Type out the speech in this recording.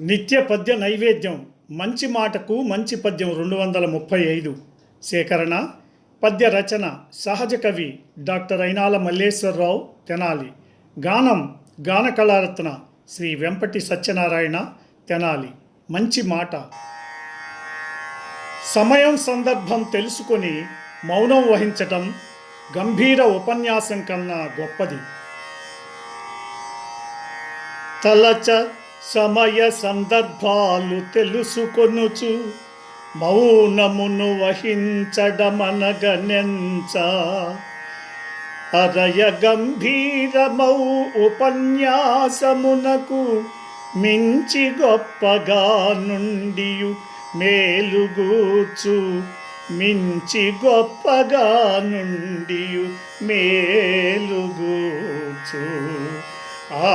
నిత్య పద్య నైవేద్యం మంచి మాటకు మంచి పద్యం రెండు వందల ముప్పై ఐదు. సేకరణ పద్య రచన సహజ కవి డాక్టర్ అయినాల మల్లేశ్వరరావు తెనాలి. గానం గాన కళారత్న శ్రీ వెంపటి సత్యనారాయణ తెనాలి. మంచి మాట. సమయం సందర్భం తెలుసుకొని మౌనం వహించటం గంభీర ఉపన్యాసం కన్నా గొప్పది. తలచ సమయ సందర్భాలు తెలుసుకొనుచు మౌనమును వహించడమనగనెంచ. అరయ గంభీరమౌ ఉపన్యాసమునకు మించి గొప్పగా నుండియు మేలుగూచు మించి గొప్పగా నుండియు మేలుగూచు ఆ